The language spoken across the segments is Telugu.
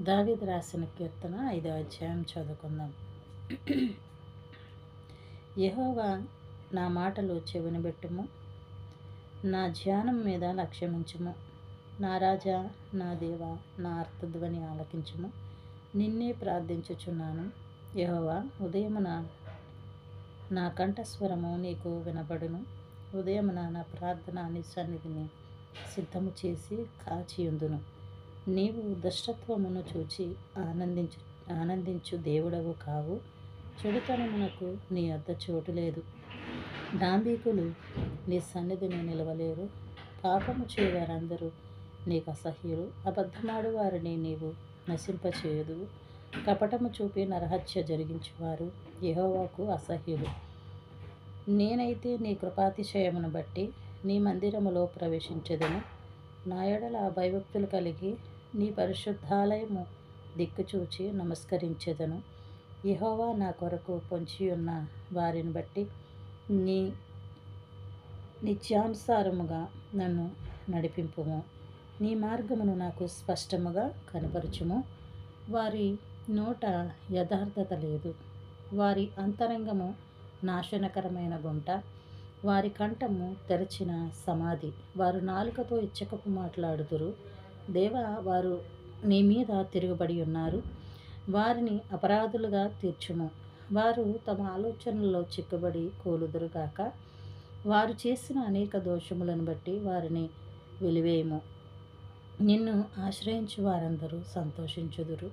దావీదు రాసిన కీర్తన ఐదో అధ్యాయం చదువుకుందాం. యహోవా నా మాటలు చెవినబెట్టుము నా ధ్యానం మీద లక్ష్యమించుము. నా రాజా నా దేవ నా అర్థధ్వని ఆలకించుము. నిన్నే ప్రార్థించుచున్నాను. యహోవా ఉదయమున నా కంఠస్వరము నీకు వినబడును. ఉదయమున నా ప్రార్థన నీ సన్నిధిని సిద్ధము చేసి కాచియుందును. నీవు దుష్టత్వమును చూచి ఆనందించు ఆనందించు దేవుడవు కావు. చెడుతనమునకు నీ వద్ద చోటు లేదు. డాంబీకులు నీ సన్నిధిని నిలవలేరు. పాపము చేయవారందరూ నీకు అసహ్యులు. అబద్ధమాడు వారిని నీవు నశింపచేయదు కపటము చూపి నరహత్య జరిగించువారు యహోవాకు అసహ్యులు. నేనైతే నీ కృపాతిశయమును బట్టి నీ మందిరములో ప్రవేశించెదను. నాయడల భయభక్తులు కలిగి నీ పరిశుద్ధాలయము దిక్కుచూచి నమస్కరించెదను. యహోవా నా కొరకు పొంచి ఉన్న వారిని బట్టి నీ నిత్యానుసారముగా నన్ను నడిపింపుము. నీ మార్గమును నాకు స్పష్టముగా కనపరచుము. వారి నోట యథార్థత లేదు. వారి అంతరంగము నాశనకరమైన గుంట. వారి కంఠము తెరచిన సమాధి. వారు నాలుకతో ఇచ్చకపు మాట్లాడుదురు. దేవా వారు నీ మీద తిరుగుబడి ఉన్నారు. వారిని అపరాధులుగా తీర్చుము. వారు తమ ఆలోచనల్లో చిక్కుబడి కూలుదురుగాక. వారు చేసిన అనేక దోషములను బట్టి వారిని వెలివేయము. నిన్ను ఆశ్రయించు వారందరూ సంతోషించుదురు.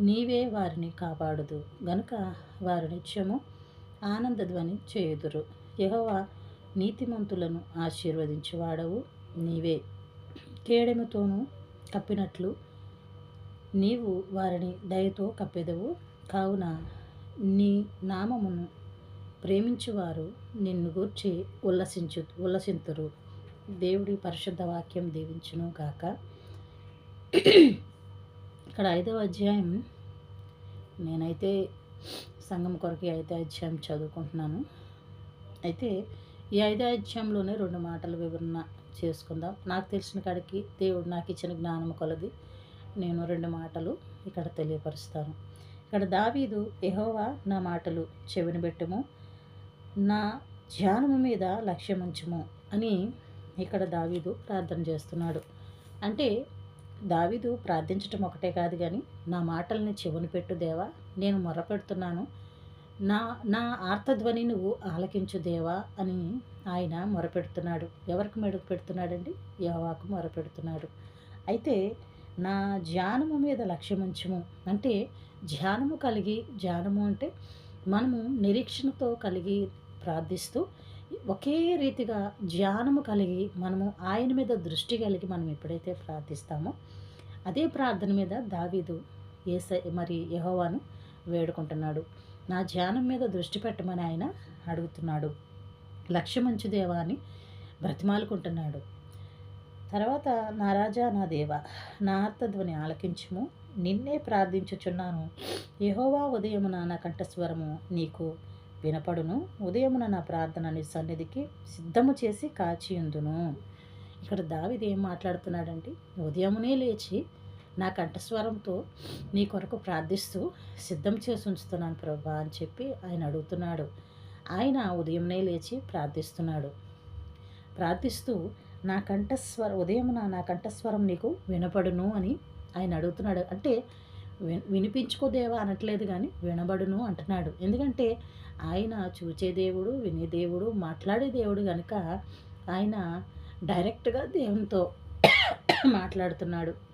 నీవే వారిని కాపాడుదు. గనుక వారు నిత్యము ఆనందధ్వని చేయుదురు. యహోవా నీతిమంతులను ఆశీర్వదించువాడవు. నీవే. కేడెముతోనూ కప్పినట్లు నీవు వారిని దయతో కప్పెదవు. కావున నీ నామమును ప్రేమించువారు నిన్ను గూర్చి ఉల్లసించు ఉల్లసింతురు. దేవుడి పరిశుద్ధ వాక్యం దీవించును గాక. ఇక్కడ ఐదవ అధ్యాయం నేనైతే సంఘం కొరకు ఐదో అధ్యాయం చదువుకుంటున్నాను. అయితే ఈ ఐదో అధ్యాయంలోనే రెండు మాటలు వివరణ చేసుకుందాం. నాకు తెలిసిన కాడికి దేవుడు నాకు ఇచ్చిన జ్ఞానం కొలది. నేను రెండు మాటలు ఇక్కడ తెలియపరుస్తాను. ఇక్కడ దావీదు ఎహోవా నా మాటలు చెవిని నా ధ్యానము మీద లక్ష్యం ఉంచుము అని ఇక్కడ దావీదు ప్రార్థన చేస్తున్నాడు. అంటే దావీదు ప్రార్థించటం ఒకటే కాదు కానీ నా మాటల్ని చెవుని పెట్టు దేవా నేను మొరపెడుతున్నాను. నా నా ఆర్తధ్వని నువ్వు ఆలకించు దేవా అని ఆయన మొరపెడుతున్నాడు. ఎవరికి మెడుగు పెడుతున్నాడండి? యహోవాకు మొరపెడుతున్నాడు. అయితే నా ధ్యానము మీద లక్ష్యముంచము. అంటే ధ్యానము కలిగి ధ్యానము అంటే మనము నిరీక్షణతో కలిగి ప్రార్థిస్తూ ఒకే రీతిగా ధ్యానము కలిగి మనము ఆయన మీద దృష్టి కలిగి మనం ఎప్పుడైతే ప్రార్థిస్తామో అదే ప్రార్థన మీద దావీదు ఏస మరి యహోవాను వేడుకుంటున్నాడు. నా ధ్యానం మీద దృష్టి పెట్టమని ఆయన అడుగుతున్నాడు. లక్ష్యమంచు దేవా అని బ్రతిమాలుకుంటున్నాడు. తర్వాత నా రాజా నా దేవ నా అర్థధ్వని ఆలకించుము. నిన్నే ప్రార్థించుచున్నాను. యహోవా ఉదయమున నా కంఠస్వరము నీకు వినపడును. ఉదయమున నా ప్రార్థన నీ సన్నిధికి సిద్ధము చేసి కాచియుందును. ఇక్కడ దావిది ఏం మాట్లాడుతున్నాడంటే ఉదయమునే లేచి నా కంఠస్వరంతో నీ కొరకు ప్రార్థిస్తూ సిద్ధం చేసి ఉంచుతున్నాను ప్రభా అని చెప్పి ఆయన అడుగుతున్నాడు. ఆయన ఉదయంనే లేచి ప్రార్థిస్తున్నాడు. ప్రార్థిస్తూ నా కంఠస్వర ఉదయం నా కంఠస్వరం నీకు వినపడును అని ఆయన అడుగుతున్నాడు. అంటే వి- వినిపించుకోదేవా అనట్లేదు కానీ వినబడును అంటున్నాడు. ఎందుకంటే ఆయన చూచే దేవుడు వినే దేవుడు మాట్లాడే దేవుడు కనుక ఆయన డైరెక్ట్గా దేవునితో మాట్లాడుతున్నాడు.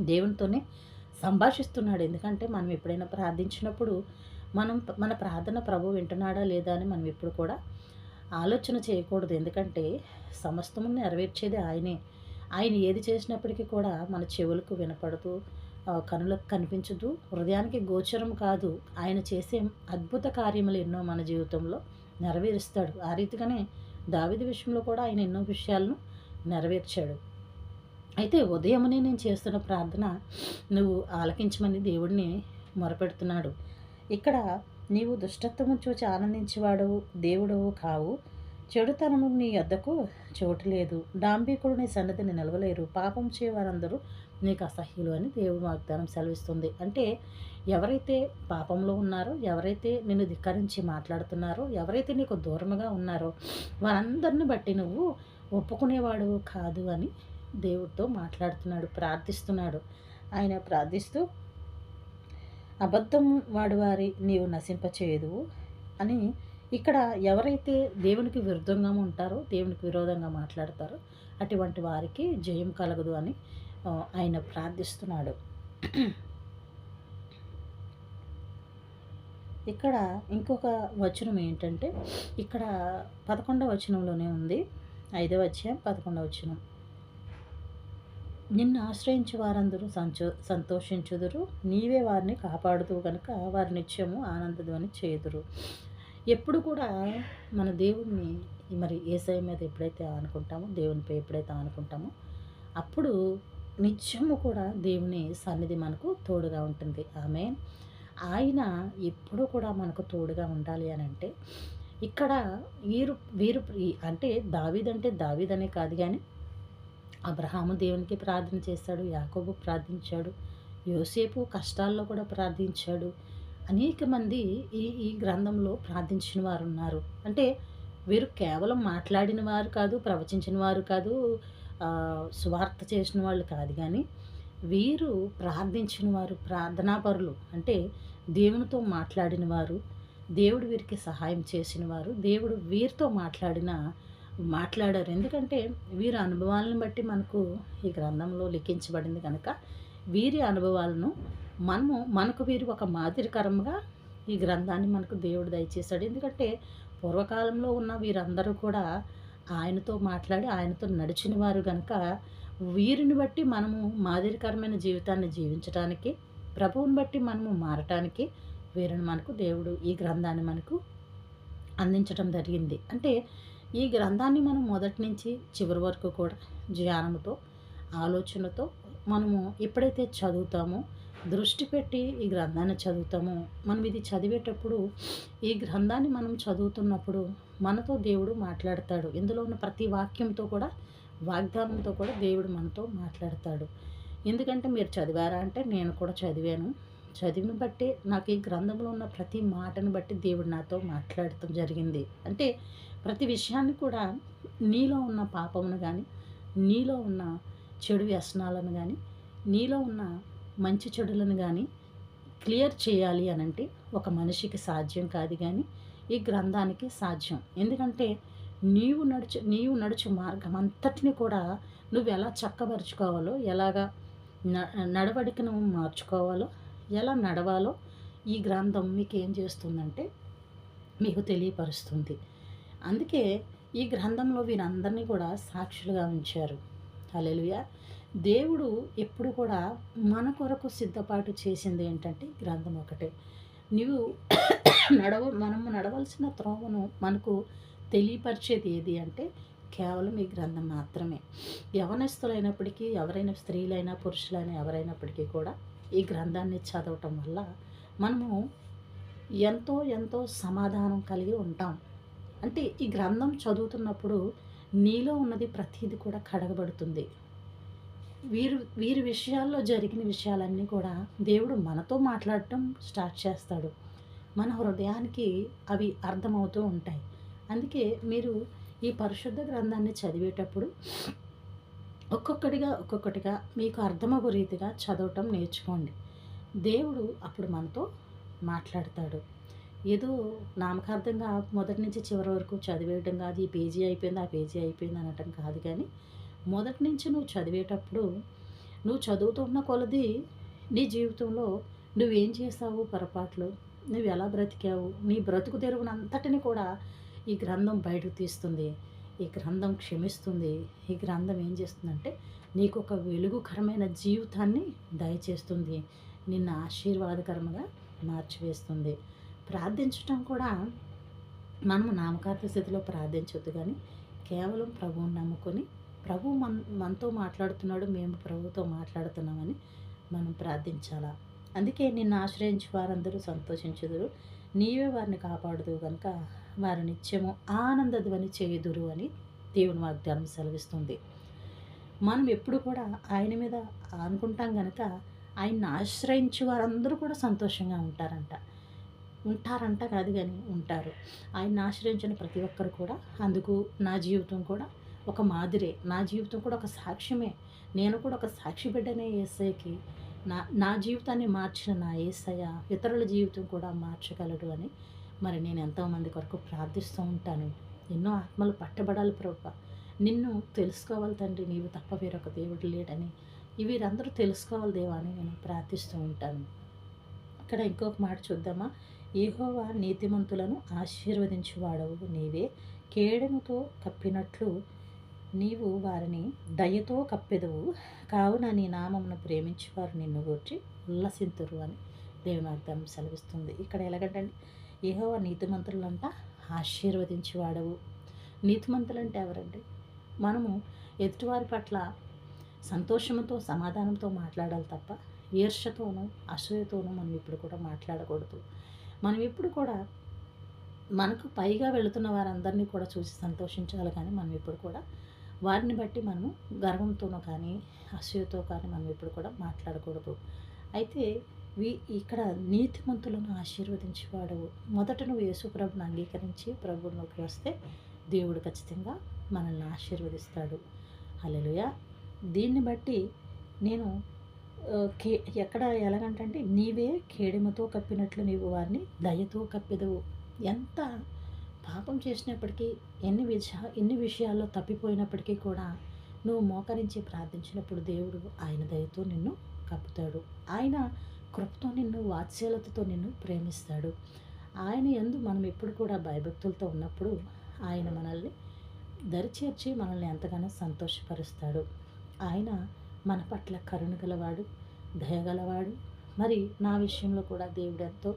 దేవునితోనే సంభాషిస్తున్నాడు. ఎందుకంటే మనం ఎప్పుడైనా ప్రార్థించినప్పుడు మనం మన ప్రార్థన ప్రభు వింటున్నాడా లేదా అని మనం ఎప్పుడు కూడా ఆలోచన చేయకూడదు. ఎందుకంటే సమస్తము నెరవేర్చేది ఆయనే. ఆయన ఏది చేసినప్పటికీ కూడా మన చెవులకు వినపడదు కనులకు కనిపించదు హృదయానికి గోచరం కాదు. ఆయన చేసే అద్భుత కార్యములు ఎన్నో మన జీవితంలో నెరవేరుస్తాడు. ఆ రీతిగానే దావిది విషయంలో కూడా ఆయన ఎన్నో విషయాలను నెరవేర్చాడు. అయితే ఉదయమునే నేను చేస్తున్న ప్రార్థన నువ్వు ఆలకించమని దేవుడిని మొరపెడుతున్నాడు. ఇక్కడ నీవు దుష్టత్వము చూచి ఆనందించేవాడు దేవుడవు కావు. చెడుతనము నీ వద్దకు చోటు లేదు. డాంబీకుడు నీ సన్నిధిని నిలవలేరు. పాపం చేయవారందరూ నీకు అసహ్యులు అని దేవుడు వాగ్దానం సెలవిస్తుంది. అంటే ఎవరైతే పాపంలో ఉన్నారో ఎవరైతే నిన్ను ధిక్కరించి మాట్లాడుతున్నారో ఎవరైతే నీకు దూరముగా ఉన్నారో వారందరిని బట్టి నువ్వు ఒప్పుకునేవాడు కాదు అని దేవుడితో మాట్లాడుతున్నాడు ప్రార్థిస్తున్నాడు. ఆయన ప్రార్థిస్తూ అబద్ధం వాడు వారి నీవు నశింపచేయదు అని ఇక్కడ ఎవరైతే దేవునికి విరుద్ధంగా ఉంటారో దేవునికి విరోధంగా మాట్లాడతారో అటువంటి వారికి జయం కలగదు అని ఆయన ప్రార్థిస్తున్నాడు. ఇక్కడ ఇంకొక వచనం ఏంటంటే ఇక్కడ పదకొండవ వచనంలోనే ఉంది. ఐదవ అధ్యాయం పదకొండవ వచనం. నిన్ను ఆశ్రయించి వారందరూ సంచో సంతోషించుదురు. నీవే వారిని కాపాడుతూ కనుక వారి నిత్యము ఆనందధ్వని చేదురు ఎప్పుడు కూడా మన దేవుణ్ణి మరి ఏసఐ మీద ఎప్పుడైతే అనుకుంటామో దేవునిపై ఎప్పుడైతే అనుకుంటామో అప్పుడు నిత్యము కూడా దేవుని సన్నిధి మనకు తోడుగా ఉంటుంది. ఆమె ఆయన ఎప్పుడు కూడా మనకు తోడుగా ఉండాలి అని అంటే ఇక్కడ వీరు వీరు అంటే దావీదంటే దావీదనే కాదు కానీ అబ్రహాము దేవునికి ప్రార్థన చేశాడు యాకోబు ప్రార్థించాడు యోసేపు కష్టాల్లో కూడా ప్రార్థించాడు. అనేక మంది ఈ ఈ గ్రంథంలో ప్రార్థించిన వారు ఉన్నారు అంటే వీరు కేవలం మాట్లాడిన వారు కాదు ప్రవచించిన వారు కాదు స్వార్థ చేసిన వాళ్ళు కాదు కానీ వీరు ప్రార్థించిన వారు ప్రార్థనాపరులు. అంటే దేవునితో మాట్లాడిన వారు దేవుడు వీరికి సహాయం చేసిన వారు దేవుడు వీరితో మాట్లాడిన మాట్లాడారు. ఎందుకంటే వీరి అనుభవాలను బట్టి మనకు ఈ గ్రంథంలో లిఖించబడింది కనుక వీరి అనుభవాలను మనము మనకు వీరు ఒక మాదిరికరంగా ఈ గ్రంథాన్ని మనకు దేవుడు దయచేశాడు. ఎందుకంటే పూర్వకాలంలో ఉన్న వీరందరూ కూడా ఆయనతో మాట్లాడి ఆయనతో నడిచిన వారు కనుక వీరిని బట్టి మనము మాదిరికరమైన జీవితాన్ని జీవించడానికి ప్రభువుని బట్టి మనము మారటానికి వీరిని మనకు దేవుడు ఈ గ్రంథాన్ని మనకు అందించడం జరిగింది. అంటే ఈ గ్రంథాన్ని మనం మొదటి నుంచి చివరి వరకు కూడా ధ్యానంతో ఆలోచనతో మనము ఎప్పుడైతే చదువుతామో దృష్టి పెట్టి ఈ గ్రంథాన్ని చదువుతామో మనం ఇది చదివేటప్పుడు ఈ గ్రంథాన్ని మనం చదువుతున్నప్పుడు మనతో దేవుడు మాట్లాడతాడు. ఇందులో ఉన్న ప్రతి వాక్యంతో కూడా వాగ్దానంతో కూడా దేవుడు మనతో మాట్లాడతాడు. ఎందుకంటే మీరు చదివారా అంటే నేను కూడా చదివాను. చదివిన బట్టి నాకు ఈ గ్రంథంలో ఉన్న ప్రతి మాటను బట్టి దేవుడు నాతో మాట్లాడటం జరిగింది. అంటే ప్రతి విషయాన్ని కూడా నీలో ఉన్న పాపమును కానీ నీలో ఉన్న చెడు వ్యసనాలను కానీ నీలో ఉన్న మంచి చెడులను కానీ క్లియర్ చేయాలి అని అంటే ఒక మనిషికి సాధ్యం కాదు కానీ ఈ గ్రంథానికి సాధ్యం. ఎందుకంటే నీవు నడుచు నీవు నడుచు మార్గం అంతటిని కూడా నువ్వు ఎలా చక్కబరుచుకోవాలో ఎలాగా నడవడికను మార్చుకోవాలో ఎలా నడవాలో ఈ గ్రంథం మీకు ఏం చేస్తుందంటే మీకు తెలియపరుస్తుంది. అందుకే ఈ గ్రంథంలో వీరందరినీ కూడా సాక్షులుగా ఉంచారు. అలెలుయ దేవుడు ఎప్పుడు కూడా మన కొరకు సిద్ధపాటు చేసింది ఏంటంటే గ్రంథం ఒకటే. నువ్వు నడవ మనము నడవలసిన త్రోవను మనకు తెలియపరిచేది ఏది అంటే కేవలం ఈ గ్రంథం మాత్రమే. యవనస్తులైనప్పటికీ ఎవరైనా స్త్రీలైనా పురుషులైనా ఎవరైనప్పటికీ కూడా ఈ గ్రంథాన్ని చదవటం వల్ల మనము ఎంతో ఎంతో సమాధానం కలిగి ఉంటాం. అంటే ఈ గ్రంథం చదువుతున్నప్పుడు నీలో ఉన్నది ప్రతిదీ కూడా కడగబడుతుంది. వీరు వీరి విషయాల్లో జరిగిన విషయాలన్నీ కూడా దేవుడు మనతో మాట్లాడటం స్టార్ట్ చేస్తాడు. మన హృదయానికి అవి అర్థమవుతూ ఉంటాయి. అందుకే మీరు ఈ పరిశుద్ధ గ్రంథాన్ని చదివేటప్పుడు ఒక్కొక్కటిగా ఒక్కొక్కటిగా మీకు అర్థమగు రీతిగా చదవటం నేర్చుకోండి. దేవుడు అప్పుడు మనతో మాట్లాడతాడు. ఏదో నామకార్థంగా మొదటి నుంచి చివరి వరకు చదివేయటం కాదు ఈ పేజీ అయిపోయింది ఆ పేజీ అయిపోయింది అనటం కాదు కానీ మొదటి నుంచి నువ్వు చదివేటప్పుడు నువ్వు చదువుతున్న కొలది నీ జీవితంలో నువ్వేం చేసావు పొరపాట్లు? నువ్వు ఎలా బ్రతికావు? నీ బ్రతుకు తెరుగునంతటిని కూడా ఈ గ్రంథం బయటకు తీస్తుంది. ఈ గ్రంథం క్షమిస్తుంది. ఈ గ్రంథం ఏం చేస్తుందంటే నీకు ఒక వెలుగుకరమైన జీవితాన్ని దయచేస్తుంది. నిన్న ఆశీర్వాదకరంగా మార్చివేస్తుంది. ప్రార్థించటం కూడా మనము నామకార్థ స్థితిలో ప్రార్థించొద్దు కానీ కేవలం ప్రభువుని నమ్ముకొని ప్రభు మన మనతో మాట్లాడుతున్నాడు మేము ప్రభుతో మాట్లాడుతున్నామని మనం ప్రార్థించాలా. అందుకే నిన్ను ఆశ్రయించి వారందరూ సంతోషించుదురు. నీవే వారిని కాపాడుదు కనుక వారు నిత్యము ఆనందధ్వని చేయుదురు అని దేవుని వాగ్దానం సెలవిస్తుంది. మనం ఎప్పుడు కూడా ఆయన మీద అనుకుంటాం కనుక ఆయన్ని ఆశ్రయించి వారందరూ కూడా సంతోషంగా ఉంటారంట. ఉంటారంట కాదు కానీ ఉంటారు. ఆయన ఆశ్రయించిన ప్రతి ఒక్కరు కూడా అందుకు నా జీవితం కూడా ఒక మాదిరే. నా జీవితం కూడా ఒక సాక్ష్యమే. నేను కూడా ఒక సాక్షి బిడ్డనే ఏసైకి. నా నా జీవితాన్ని మార్చిన నా ఏసయ్య ఇతరుల జీవితం కూడా మార్చగలడు అని మరి నేను ఎంతోమంది కొరకు ప్రార్థిస్తూ ఉంటాను. ఎన్నో ఆత్మలు పట్టబడాలి ప్రభు. నిన్ను తెలుసుకోవాలి తండ్రి. నీవు తప్ప వేరొక దేవుడు లేడని. వీరందరూ తెలుసుకోవాలి దేవా అని నేను ప్రార్థిస్తూ ఉంటాను. ఇక్కడ ఇంకొక మాట చూద్దామా? ఏహోవా నీతిమంతులను ఆశీర్వదించువాడవు నీవే. కేడముతో కప్పినట్లు నీవు వారిని దయతో కప్పెదవు. కావున నీ నామమును ప్రేమించేవారు నిన్ను గూర్చి ఉల్లసింతురు అని దేవుని అర్థం సెలవిస్తుంది. ఇక్కడ ఎలాగంటండి? ఏహోవా నీతిమంతులంట ఆశీర్వదించేవాడవు. నీతిమంతులంటే ఎవరండి? మనము ఎదుటివారి పట్ల సంతోషంతో సమాధానంతో మాట్లాడాలి తప్ప ఈర్షతోనూ అసూయతోనూ మనం ఇప్పుడు కూడా మాట్లాడకూడదు. మనం ఇప్పుడు కూడా మనకు పైగా వెళుతున్న వారందరినీ కూడా చూసి సంతోషించాలి కానీ మనం ఇప్పుడు కూడా వారిని బట్టి మనము గర్వంతోనో కానీ అసూయతో కానీ మనం ఇప్పుడు కూడా మాట్లాడకూడదు. అయితే వీ ఇక్కడ నీతిమంతులను ఆశీర్వదించేవాడు మొదట నువ్వు యేసుప్రభుని అంగీకరించి ప్రభువులోకి వస్తే దేవుడు ఖచ్చితంగా మనల్ని ఆశీర్వదిస్తాడు. అలలుయ దీన్ని బట్టి నేను కే ఎక్కడ ఎలాగంటే నీవే కేడిమతో కప్పినట్లు నీవు వారిని దయతో కప్పెదవు. ఎంత పాపం చేసినప్పటికీ ఎన్ని విషయా ఎన్ని విషయాల్లో తప్పిపోయినప్పటికీ కూడా నువ్వు మోకరించి ప్రార్థించినప్పుడు దేవుడు ఆయన దయతో నిన్ను కప్పుతాడు. ఆయన కృపతో నిన్ను వాత్సల్యతతో నిన్ను ప్రేమిస్తాడు. ఆయన ఎందు మనం ఎప్పుడు కూడా భయభక్తులతో ఉన్నప్పుడు ఆయన మనల్ని దరిచేర్చి మనల్ని ఎంతగానో సంతోషపరుస్తాడు. ఆయన మన పట్ల కరుణ గలవాడు దయగలవాడు మరి నా విషయంలో కూడా దేవుడు ఎంతో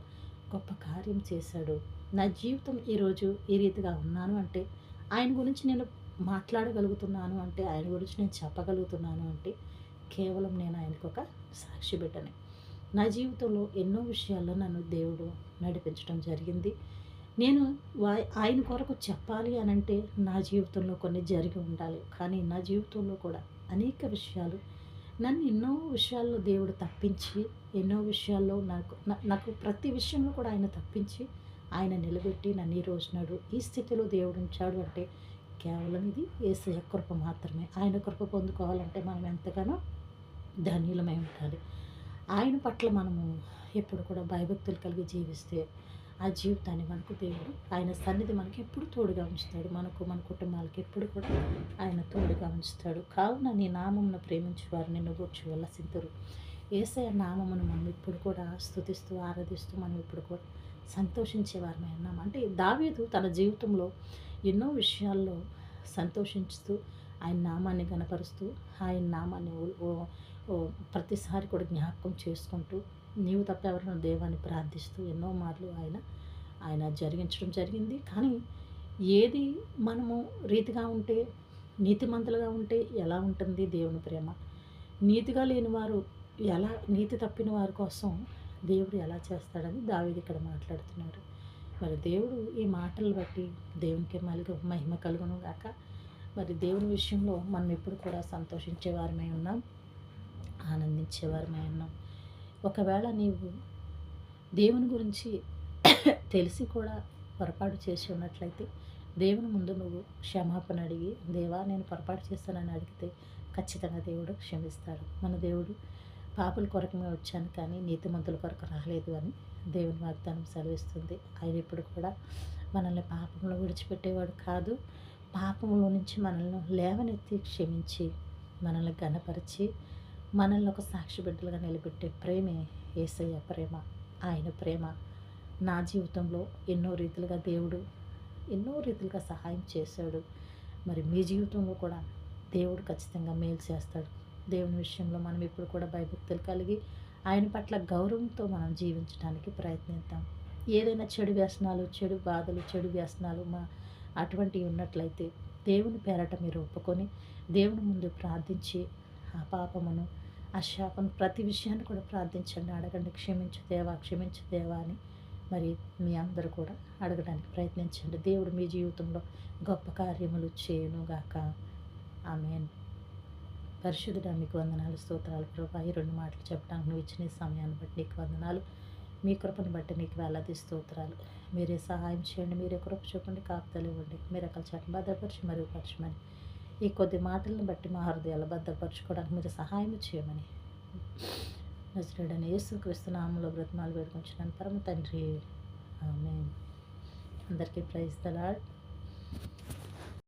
గొప్ప కార్యం చేశాడు. నా జీవితం ఈరోజు ఈ రీతిగా ఉన్నాను అంటే ఆయన గురించి నేను మాట్లాడగలుగుతున్నాను అంటే ఆయన గురించి నేను చెప్పగలుగుతున్నాను అంటే కేవలం నేను ఆయనకు ఒక సాక్షి బిడ్డనే. నా జీవితంలో ఎన్నో విషయాల్లో నన్ను దేవుడు నడిపించడం జరిగింది. నేను ఆయన కొరకు చెప్పాలి అని అంటే నా జీవితంలో కొన్ని జరిగి ఉండాలి. కానీ నా జీవితంలో కూడా అనేక విషయాలు నన్ను ఎన్నో విషయాల్లో దేవుడు తప్పించి ఎన్నో విషయాల్లో నాకు నాకు ప్రతి విషయంలో కూడా ఆయన తప్పించి ఆయన నిలబెట్టి నన్ను ఈ రోజునాడు ఈ స్థితిలో దేవుడు ఉంచాడు అంటే కేవలం ఇది ఏసయ కృప మాత్రమే. ఆయన కృప పొందుకోవాలంటే మనం ఎంతగానో ధన్యులమై ఉండాలి. ఆయన పట్ల మనము ఎప్పుడు కూడా భయభక్తులు కలిగి జీవిస్తే ఆ జీవితాన్ని మనకు దేవుడు ఆయన సన్నిధి మనకి ఎప్పుడు తోడుగా ఉంచుతాడు. మనకు మన కుటుంబాలకు ఎప్పుడు కూడా ఆయన తోడుగా ఉంచుతాడు. కావున నీ నామమును ప్రేమించి వారు నిన్ను గూర్చి వెళ్ళసింతరు ఏసయ నామమును మనం ఇప్పుడు కూడా స్థుతిస్తూ ఆరాధిస్తూ మనం ఇప్పుడు కూడా సంతోషించేవారమే అన్నాం అంటే దావీదు తన జీవితంలో ఎన్నో విషయాల్లో సంతోషిస్తూ ఆయన నామాన్ని గనపరుస్తూ ఆయన నామాన్ని ప్రతిసారి కూడా జ్ఞాపకం చేసుకుంటూ నీవు తప్ప ఎవరినో దేవాన్ని ప్రార్థిస్తూ ఎన్నో మార్లు ఆయన ఆయన జరిగించడం జరిగింది. కానీ ఏది మనము రీతిగా ఉంటే నీతిమంతులుగా ఉంటే ఎలా ఉంటుంది దేవుని ప్రేమ? నీతిగా లేని వారు ఎలా నీతి తప్పిన వారి కోసం దేవుడు ఎలా చేస్తాడని దావిది ఇక్కడ మాట్లాడుతున్నారు. మరి దేవుడు ఈ మాటలు బట్టి దేవునికి మలుగు మహిమ కలుగును గాక. మరి దేవుని విషయంలో మనం ఎప్పుడు కూడా సంతోషించేవారమై ఉన్నాం ఆనందించేవారమై ఉన్నాం. ఒకవేళ నీవు దేవుని గురించి తెలిసి కూడా పొరపాటు చేసి ఉన్నట్లయితే దేవుని ముందు నువ్వు క్షమాపణ అడిగి దేవా నేను పొరపాటు చేస్తానని అడిగితే ఖచ్చితంగా దేవుడు క్షమిస్తాడు. మన దేవుడు పాపుల కొరకమే వచ్చాను కానీ నీతిమంతుల కొరకు రాలేదు అని దేవుని వాగ్దానం సెలవిస్తుంది. ఆయన ఇప్పుడు కూడా మనల్ని పాపంలో విడిచిపెట్టేవాడు కాదు. పాపంలో నుంచి మనల్ని లేవనెత్తి క్షమించి మనల్ని గణపరిచి మనల్ని ఒక సాక్షి బిడ్డలుగా నిలబెట్టే ప్రేమే ఏసయ్య ప్రేమ ఆయన ప్రేమ. నా జీవితంలో ఎన్నో రీతిలుగా దేవుడు ఎన్నో రీతిలుగా సహాయం చేశాడు. మరి మీ జీవితంలో కూడా దేవుడు ఖచ్చితంగా మేలు చేస్తాడు. దేవుని విషయంలో మనం ఇప్పుడు కూడా భయభక్తులు కలిగి ఆయన పట్ల గౌరవంతో మనం జీవించడానికి ప్రయత్నిద్దాం. ఏదైనా చెడు వ్యసనాలు చెడు బాధలు చెడు వ్యసనాలు మా అటువంటివి ఉన్నట్లయితే దేవుని పేరట మీరు ఒప్పుకొని దేవుని ముందు ప్రార్థించి ఆ పాపమును ఆ శాపం ప్రతి విషయాన్ని కూడా ప్రార్థించండి. అడగండి. క్షమించు దేవా క్షమించు దేవా అని మరి మీ అందరూ కూడా అడగడానికి ప్రయత్నించండి. దేవుడు మీ జీవితంలో గొప్ప కార్యములు చేయనుగాక. ఆమె పరిశుద్ధుడా మీకు వందనాలు స్తోత్రాలు. ప్రభా ఈ రెండు మాటలు చెప్పడానికి నువ్వు ఇచ్చిన సమయాన్ని బట్టి నీకు వందనాలు. మీ కృపను బట్టి నీకు వేలాది స్తోత్రాలు. మీరే సహాయం చేయండి. మీరే కృప చూపండి. కాపుతలు ఇవ్వండి. మీరు అక్కడ చట్టం భద్రపరిచి మరియు పరచమని ఈ కొద్ది మాటలను బట్టి మా హృదయాలు భద్రపరచుకోవడానికి మీరు సహాయం చేయమని. నజరుడని యేసు నామంలో బ్రతమాలు వేడుకుంటున్నాను పరమ తండ్రి. ఆమె అందరికీ ప్రైజ్ తలాడ్